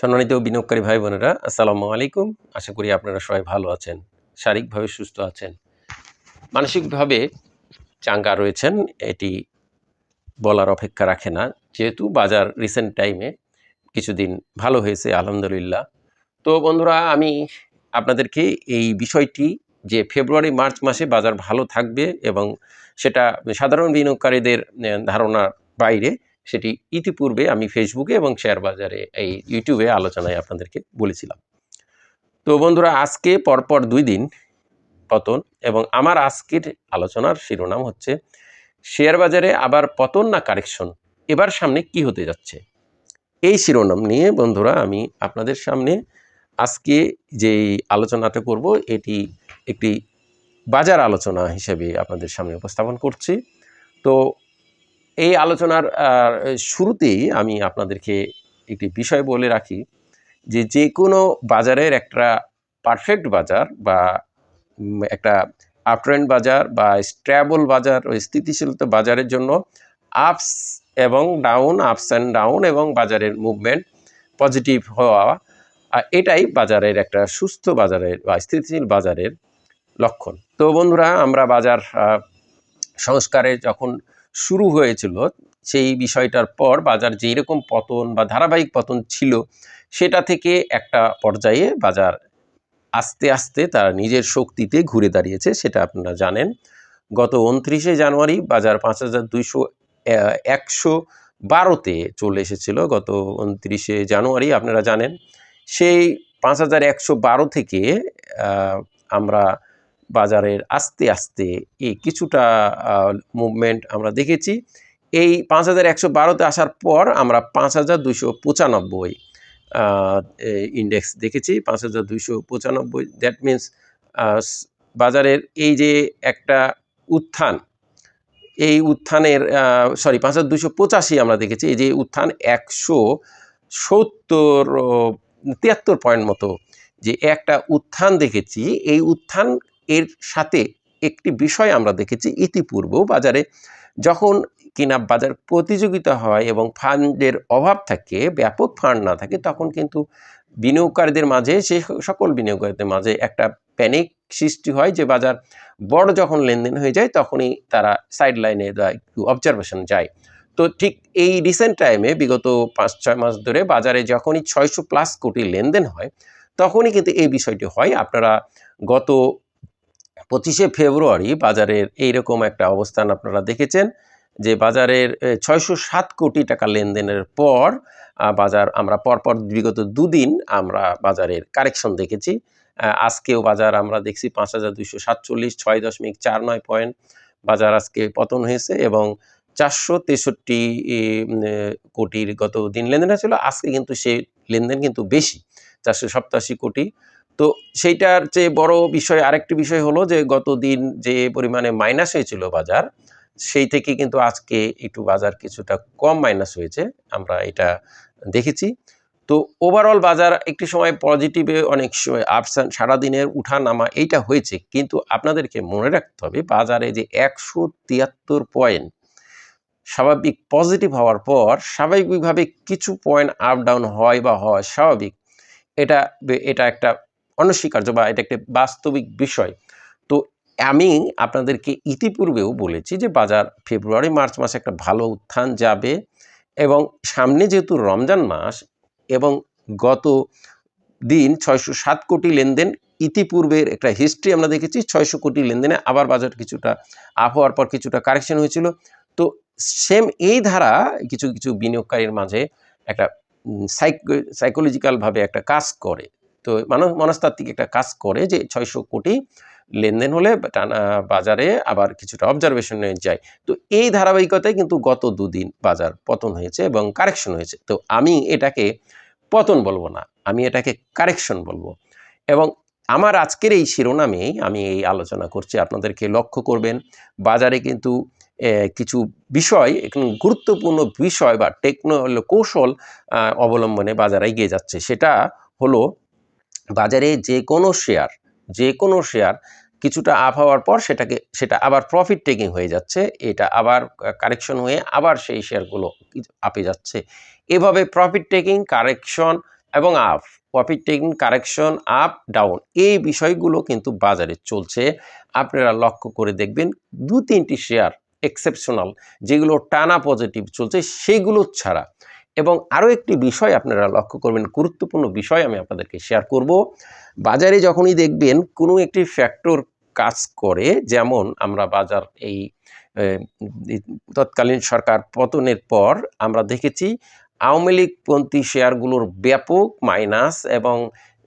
সম্মানিত বিনিয়োগকারী ভাই বোনেরা, আসসালামু আলাইকুম। আশা করি আপনারা সবাই ভালো আছেন, শারীরিকভাবে সুস্থ আছেন। মানসিকভাবে চাঙ্গা রয়েছেন, এটি বলার অপেক্ষা রাখে না। যেহেতু বাজার রিসেন্ট টাইমে কিছুদিন ভালো হয়েছে, আলহামদুলিল্লাহ। তো বন্ধুরা, আমি আপনাদেরকে এই বিষয়টি যে ফেব্রুয়ারি, মার্চ মাসে বাজার ভালো থাকবে এবং সেটা সাধারণ বিনিয়োগকারীদের ধারণার বাইরে সেটি ইতিপূর্বে আমি ফেসবুকে এবং শেয়ার বাজারে এই ইউটিউবে আলোচনায় আপনাদেরকে বলেছিলাম। তো বন্ধুরা, আজকে পরপর দুই দিন পতন এবং আমার আজকের আলোচনার শিরোনাম হচ্ছে, শেয়ার বাজারে আবার পতন না কারেকশন? এবার সামনে কি হতে যাচ্ছে? এই শিরোনাম নিয়ে বন্ধুরা, আমি আপনাদের সামনে আজকে যেই আলোচনাটা করব, এটি একটি বাজার আলোচনা হিসেবে আপনাদের সামনে উপস্থাপন করছি। তো এই আলোচনার শুরুতেই আমি আপনাদেরকে একটি বিষয় বলে রাখি যে যে কোনো বাজারের একটা পারফেক্ট বাজার বা একটা আপট্রেন্ড বাজার বা স্ট্যাবল বাজার ও স্থিতিশীলতা বাজারের জন্য আপস এবং ডাউন আপস অ্যান্ড ডাউন এবং বাজারের মুভমেন্ট পজিটিভ হওয়া এটাই বাজারের একটা সুস্থ বাজারের বা স্থিতিশীল বাজারের লক্ষণ। তো বন্ধুরা, আমরা বাজার সংস্কারে যখন শুরু হয়েছিল সেই বিষয়টার পর বাজার যেই রকম পতন বা ধারাবাহিক পতন ছিল, সেটা থেকে একটা পর্যায়ে বাজার আস্তে আস্তে তার নিজের শক্তিতে ঘুরে দাঁড়িয়েছে, সেটা আপনারা জানেন। গত উনত্রিশে জানুয়ারি বাজার পাঁচ হাজার দুইশো একশো বারোতে চলে এসেছিল, গত উনত্রিশে জানুয়ারি, আপনারা জানেন। সেই পাঁচ হাজার একশো বারো থেকে আমরা বাজারের আস্তে আস্তে এই কিছুটা মুভমেন্ট আমরা দেখেছি। এই পাঁচ হাজার একশো বারোতে আসার পর আমরা পাঁচ হাজার দুশো পঁচানব্বই ইন্ডেক্স দেখেছি। পাঁচ হাজার দুইশো পঁচানব্বই দ্যাট মিন্স বাজারের এই যে একটা উত্থান, এই উত্থানের সরি পাঁচ হাজার দুশো পঁচাশি আমরা দেখেছি। এই যে উত্থান একশো সত্তর তিয়াত্তর পয়েন্ট মতো যে একটা উত্থান দেখেছি। এই উত্থান এর সাথে একটি বিষয় আমরা দেখেছি ইতিপূর্বেও বাজারে। যখন কিনা বাজার প্রতিযোগিতা হয় এবং ফান্ডের অভাব থাকে, ব্যাপক ফান্ড না থাকে, তখন কিন্তু বিনিয়োগকারীদের মাঝে, সে সকল বিনিয়োগকারীদের মাঝে একটা প্যানিক সৃষ্টি হয় যে বাজার বড় যখন লেনদেন হয়ে যায়, তখনই তারা সাইড লাইনে একটু অবজারভেশন যায়। তো ঠিক এই রিসেন্ট টাইমে বিগত পাঁচ ছয় মাস ধরে বাজারে যখনই ছয়শো প্লাস কোটি লেনদেন হয়, তখনই কিন্তু এই বিষয়টি হয়। আপনারা গত পঁচিশে ফেব্রুয়ারি বাজারের এইরকম একটা অবস্থান আপনারা দেখেছেন, যে বাজারের ছয়শো সাত কোটি টাকা লেনদেনের পর বাজার আমরা পরপর বিগত দুদিন আমরা বাজারের কারেকশন দেখেছি। আজকেও বাজার আমরা দেখছি পাঁচ হাজার দুইশো সাতচল্লিশ, ছয় দশমিক চার নয় পয়েন্ট। বাজার আজকে পতন হয়েছে এবং চারশো তেষট্টি কোটির গত দিন লেনদেন হয়েছিল, আজকে কিন্তু সেই লেনদেন কিন্তু বেশি, চারশো সপ্তাশি কোটি। তো সেইটার চেয়ে বড় বিষয়, আরেকটি বিষয় হলো যে গত দিন যে পরিমাণে মাইনাস হয়েছিল বাজার, সেই থেকে কিন্তু আজকে একটু বাজার কিছুটা কম মাইনাস হয়েছে, আমরা এটা দেখেছি। তো ওভারঅল বাজার একটি সময় পজিটিভে অনেক সময় আপস সারাদিনের উঠা নামা এইটা হয়েছে, কিন্তু আপনাদেরকে মনে রাখতে হবে বাজারে যে একশো তিয়াত্তর পয়েন্ট স্বাভাবিক পজিটিভ হওয়ার পর স্বাভাবিকভাবে কিছু পয়েন্ট আপ ডাউন হয় বা হয় স্বাভাবিক। এটা এটা একটা অনস্বীকার্য বা এটা একটা বাস্তবিক বিষয়। তো আমি আপনাদেরকে ইতিপূর্বেও বলেছি যে বাজার ফেব্রুয়ারি, মার্চ মাসে একটা ভালো উত্থান যাবে এবং সামনে যেহেতু রমজান মাস এবং গত দিন ছয়শো সাত কোটি লেনদেন, ইতিপূর্বের একটা হিস্ট্রি আমরা দেখেছি ছয়শো কোটি লেনদেনে আবার বাজার কিছুটা আপ হওয়ার পর কিছুটা কারেকশন হয়েছিল। তো সেম এই ধারা কিছু কিছু বিনিয়োগকারীর মাঝে একটা সাইকোলজিক্যালভাবে একটা কাজ করে। তো মানুষ মনস্তাত্ত্বিক একটা কাজ করে যে ছয়শো কোটি লেনদেন হলে টানা বাজারে আবার কিছুটা অবজারভেশনে যায়। তো এই ধারাবাহিকতায় কিন্তু গত দুদিন বাজার পতন হয়েছে এবং কারেকশন হয়েছে। তো আমি এটাকে পতন বলব না, আমি এটাকে কারেকশন বলব। এবং আমার আজকের এই শিরোনামেই আমি এই আলোচনা করছি, আপনাদেরকে লক্ষ্য করবেন, বাজারে কিন্তু কিছু বিষয় এখন গুরুত্বপূর্ণ বিষয় বা টেকনো কৌশল অবলম্বনে বাজারে এগিয়ে যাচ্ছে। সেটা হলো বাজারে যে কোনো শেয়ার যে কোনো শেয়ার কিছুটা আপ হওয়ার পর সেটাকে, সেটা আবার প্রফিট টেকিং হয়ে যাচ্ছে, এটা আবার কারেকশন হয়ে আবার সেই শেয়ারগুলো আপে যাচ্ছে। এভাবে প্রফিট টেকিং কারেকশন এবং up profit taking correction up down এই বিষয়গুলো কিন্তু বাজারে চলছে। আপনারা লক্ষ্য করে দেখবেন দু তিনটি শেয়ার এক্সেপশনাল যেগুলো টানা পজিটিভ চলছে, সেগুলো ছাড়া এবং আরও একটি বিষয় আপনারা লক্ষ্য করবেন, গুরুত্বপূর্ণ বিষয় আমি আপনাদেরকে শেয়ার করব। বাজারে যখনই দেখবেন কোনো একটি ফ্যাক্টর কাজ করে, যেমন আমরা বাজার এই তৎকালীন সরকার পতনের পর আমরা দেখেছি আওয়ামী লীগপন্থী শেয়ারগুলোর ব্যাপক মাইনাস এবং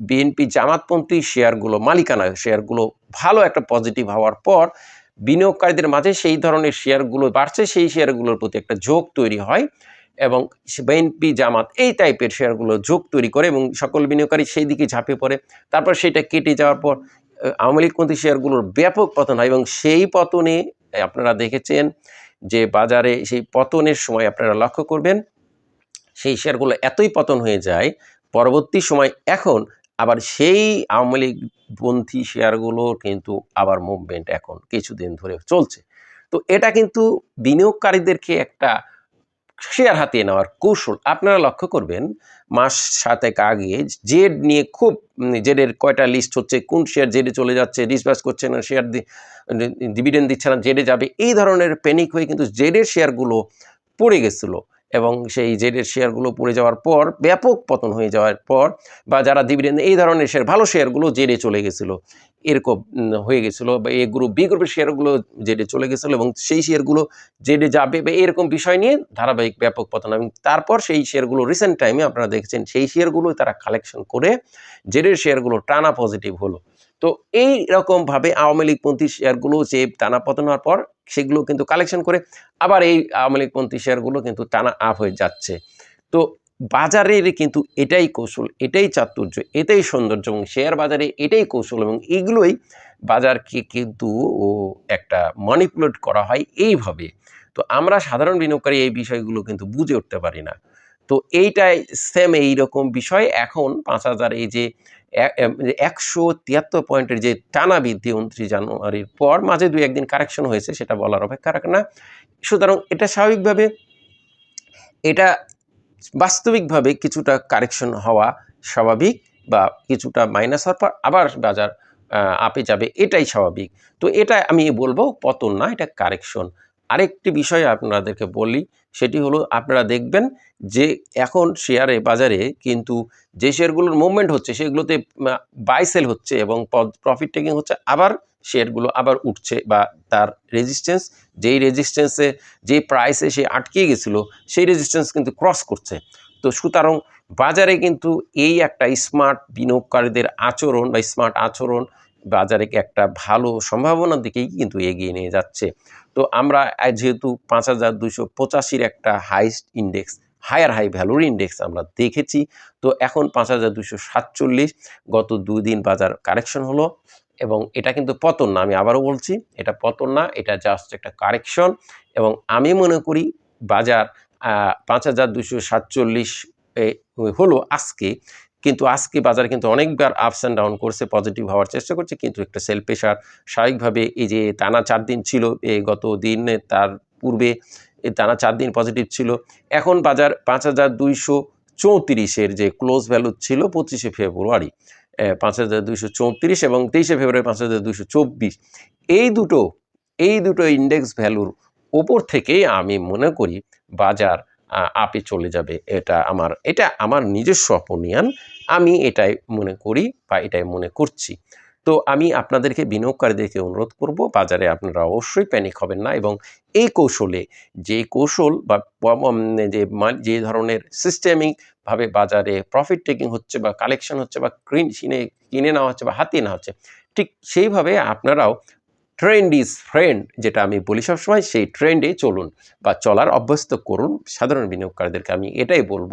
বিএনপি জামাতপন্থী শেয়ারগুলো মালিকানা শেয়ারগুলো ভালো একটা পজিটিভ হওয়ার পর বিনিয়োগকারীদের মাঝে সেই ধরনের শেয়ারগুলো বাড়ছে, সেই শেয়ারগুলোর প্রতি একটা ঝোঁক তৈরি হয়। এবং বিএনপি জামাত এই টাইপের শেয়ারগুলো যোগ তৈরি করে এবং সকল বিনিয়োগকারী সেই দিকে ঝাঁপে পড়ে। তারপর সেটা কেটে যাওয়ার পর আওয়ামী লীগপন্থী শেয়ারগুলোর ব্যাপক পতন হয় এবং সেই পতনে আপনারা দেখেছেন যে বাজারে সেই পতনের সময় আপনারা লক্ষ্য করবেন, সেই শেয়ারগুলো এতই পতন হয়ে যায়, পরবর্তী সময় এখন আবার সেই আওয়ামী লীগপন্থী শেয়ারগুলো কিন্তু আবার মুভমেন্ট এখন কিছুদিন ধরে চলছে। তো এটা কিন্তু বিনিয়োগকারীদেরকে একটা শেয়ার হাতিয়ে নেওয়ার কৌশল আপনারা লক্ষ্য করবেন, মাস সাতেক আগে জেড নিয়ে খুব জেডের কয়টা লিস্ট হচ্ছে, কোন শেয়ার জেডে চলে যাচ্ছে ডিসবাস করছে না শেয়ার ডিভিডেন্ড দিচ্ছে না, জেডে যাবে, এই ধরনের প্যানিক হয়ে কিন্তু জেডের শেয়ারগুলো পড়ে গেছিল। এবং সেই জেডের শেয়ারগুলো পড়ে যাওয়ার পর, ব্যাপক পতন হয়ে যাওয়ার পর বা যারা ডিভিডেন্ড এই ধরনের শেয়ার ভালো শেয়ারগুলো জেডে চলে গেছিল। এরকম হয়ে গেছিল বা এ গ্রুপ বি গ্রুপের শেয়ারগুলো জেডে চলে গেছিল এবং সেই শেয়ারগুলো জেডে যাবে বা এরকম বিষয় নিয়ে ধারাবাহিক ব্যাপক পতন। এবং তারপর সেই শেয়ারগুলো রিসেন্ট টাইমে আপনারা দেখছেন, সেই শেয়ারগুলো তারা কালেকশন করে জেডের শেয়ারগুলো টানা পজিটিভ হলো। তো এই রকমভাবে আওয়ামী লীগপন্থী শেয়ারগুলো যে টানা পতন হওয়ার পর, সেগুলো কিন্তু কালেকশন করে আবার এই আওয়ামী লীগপন্থী শেয়ারগুলো কিন্তু টানা আপ হয়ে যাচ্ছে। তো বাজারের কিন্তু এটাই কৌশল, এটাই চাতুর্য, এটাই সৌন্দর্য এবং শেয়ার বাজারে এটাই কৌশল এবং এগুলোই বাজারকে কিন্তু একটা ম্যানিপুলেট করা হয় এইভাবে। তো আমরা সাধারণ বিনিয়োগকারী এই বিষয়গুলো কিন্তু বুঝে উঠতে পারি না। তো এইটাই সেম এইরকম বিষয়। এখন পাঁচ হাজার এই যে একশো তিয়াত্তর পয়েন্টের যে টানা বৃদ্ধি উনত্রিশ জানুয়ারির পর মাঝে দুই একদিন কারেকশন হয়েছে, সেটা বলার অপেক্ষা রাখে না। সুতরাং এটা স্বাভাবিকভাবে, এটা বাস্তবিকভাবে কিছুটা কারেকশন হওয়া স্বাভাবিক বা কিছুটা মাইনাস হওয়ার পর আবার বাজার আপে যাবে, এটাই স্বাভাবিক। তো এটা আমি বলব পতন না, এটা কারেকশন আরেকটি বিষয় আপনাদেরকে বলি, সেটি হলো আপনারা দেখবেন যে এখন শেয়ারে বাজারে কিন্তু যে শেয়ারগুলোর মুভমেন্ট হচ্ছে, সেগুলোতে বাই সেল হচ্ছে এবং প্রফিট টেকিং হচ্ছে, আবার শেয়ারগুলো আবার উঠছে বা তার রেজিস্ট্যান্স, যেই রেজিস্ট্যান্সে যে প্রাইসে সে আটকে গেছিল, সেই রেজিস্ট্যান্স কিন্তু ক্রস করছে। তো সুতরাং বাজারে কিন্তু এই একটা স্মার্ট বিনিয়োগকারীদের আচরণ বা স্মার্ট আচরণ বাজারে একটা ভালো সম্ভাবনার দিকেই কিন্তু এগিয়ে নিয়ে যাচ্ছে। তো আমরা যেহেতু পাঁচ হাজার দুশো পঁচাশির একটা হাইস্ট ইন্ডেক্স হায়ার হাই ভ্যালুর ইন্ডেক্স আমরা দেখেছি, তো এখন পাঁচ হাজার দুশো সাতচল্লিশ গত দুই দিন বাজার কারেকশন হলো এবং এটা কিন্তু পতন না, আমি আবারও বলছি, এটা পতন না, এটা জাস্ট একটা কারেকশন এবং আমি মনে করি বাজার পাঁচ হাজার দুশো সাতচল্লিশ হলো আজকে কিন্তু আজকে বাজার কিন্তু অনেকবার আপস অ্যান্ড ডাউন করছে পজিটিভ হওয়ার চেষ্টা করছে, কিন্তু একটা সেল প্রেশার স্বাভাবিকভাবে এই যে টানা চার দিন ছিল এই গত দিনে তার পূর্বে এই টানা চার দিন পজিটিভ ছিল, এখন বাজার পাঁচ হাজার দুইশো চৌত্রিশের যে ক্লোজ ভ্যালু ছিল পঁচিশে ফেব্রুয়ারি পাঁচ হাজার দুইশো চৌত্রিশ এবং তেইশে ফেব্রুয়ারি পাঁচ হাজার দুইশো চব্বিশ। এই দুটো এই দুটো ইন্ডেক্স ভ্যালুর ওপর থেকেই আমি মনে করি বাজার আপে চলে যাবে, এটা আমার এটা আমার নিজস্ব অপনিয়ান আমি এটাই মনে করি বা এটাই মনে করছি। তো আমি আপনাদেরকে বিনিয়োগকারীদেরকে অনুরোধ করব, বাজারে আপনারা অবশ্যই প্যানিক হবেন না এবং এই কৌশলে যে কৌশল বা যে যে ধরনের সিস্টেমিকভাবে বাজারে প্রফিট টেকিং হচ্ছে বা কালেকশন হচ্ছে বা কিনে কিনে নেওয়া হচ্ছে বা হাতিয়ে নেওয়া হচ্ছে, ঠিক সেইভাবে আপনারাও ট্রেন্ড ইজ ফ্রেন্ড যেটা আমি বলি সবসময়, সেই ট্রেন্ডে চলুন বা চলার অভ্যস্ত করুন সাধারণ বিনিয়োগকারীদেরকে, আমি এটাই বলব।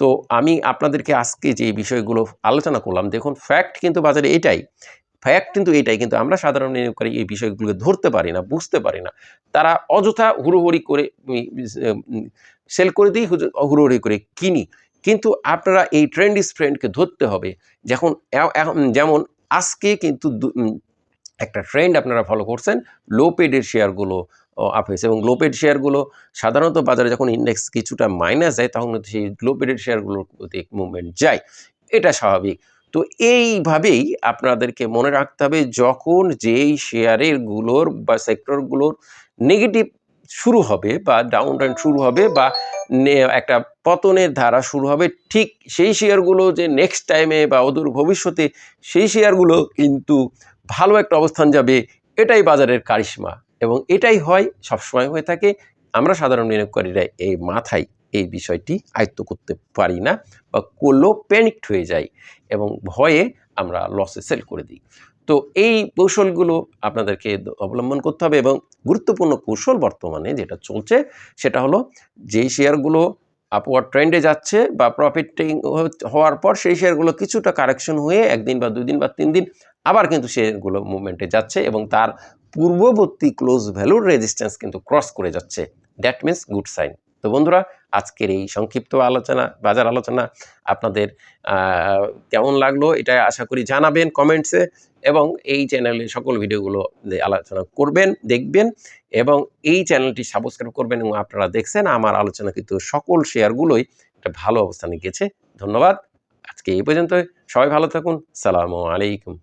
তো আমি আপনাদেরকে আজকে যে বিষয়গুলো আলোচনা করলাম, দেখুন ফ্যাক্ট কিন্তু বাজারে এটাই। ফ্যাক্ট কিন্তু এটাই, কিন্তু আমরা সাধারণ বিনিয়োগকারী এই বিষয়গুলোকে ধরতে পারি না, বুঝতে পারি না। তারা অযথা হুড়োহুড়ি করে সেল করে দিই হুড়োহুড়ি করে কিনি। কিন্তু আপনারা এই ট্রেন্ড ইজ ফ্রেন্ডকে ধরতে হবে। যখন যেমন আজকে কিন্তু একটা ট্রেন্ড আপনারা ফলো করছেন লো পেডের শেয়ারগুলো আপ হয়েছে এবং গ্লোপেড শেয়ারগুলো সাধারণত বাজারে যখন ইন্ডেক্স কিছুটা মাইনাস যায়, তখন সেই গ্লোপেডেড শেয়ারগুলোর প্রতি মুভমেন্ট যায়। এটা স্বাভাবিক। তো এইভাবেই আপনাদেরকে মনে রাখতে হবে, যখন যেই শেয়ারেরগুলোর বা সেক্টরগুলোর নেগেটিভ শুরু হবে বা ডাউন ট্রেন্ড শুরু হবে বা একটা পতনের ধারা শুরু হবে, ঠিক সেই শেয়ারগুলো যে নেক্সট টাইমে বা অদূর ভবিষ্যতে সেই শেয়ারগুলো কিন্তু ভালো একটা অবস্থান যাবে, এটাই বাজারের কারিশমা। এবং এটাই হয়, সবসময় হয়ে থাকে, আমরা সাধারণ বিনিয়োগকারীরা এই মাথায় এই বিষয়টি আয়ত্ত করতে পারি না বা করলেও প্যানিকড হয়ে যায় এবং ভয়ে আমরা লসে সেল করে দিই। তো এই কৌশলগুলো আপনাদেরকে অবলম্বন করতে হবে এবং গুরুত্বপূর্ণ কৌশল বর্তমানে যেটা চলছে, সেটা হলো যেই শেয়ারগুলো আপওয়ার্ড ট্রেন্ডে যাচ্ছে বা প্রফিটিং হওয়ার পর সেই শেয়ারগুলো কিছুটা কারেকশন হয়ে একদিন বা দুই দিন বা তিন দিন আবার কিন্তু শেয়ারগুলো মুভমেন্টে যাচ্ছে এবং তার পূর্ববর্তী ক্লোজ ভ্যালুর রেজিস্ট্যান্স কিন্তু ক্রস করে যাচ্ছে। দ্যাট মিনস গুড সাইন তো বন্ধুরা আজকের এই সংক্ষিপ্ত আলোচনা, বাজার আলোচনা আপনাদের কেমন লাগল এটা আশা করি জানাবেন কমেন্টসে এবং এই চ্যানেলে সকল ভিডিওগুলো আলোচনা করবেন, দেখবেন এবং এই চ্যানেলটি সাবস্ক্রাইব করবেন এবং আপনারা দেখছেন আমার আলোচনা কিন্তু সকল শেয়ারগুলোই একটা ভালো অবস্থানে গেছে। ধন্যবাদ। আজকে এই পর্যন্ত সবাই ভালো থাকুন। সালামু আলাইকুম।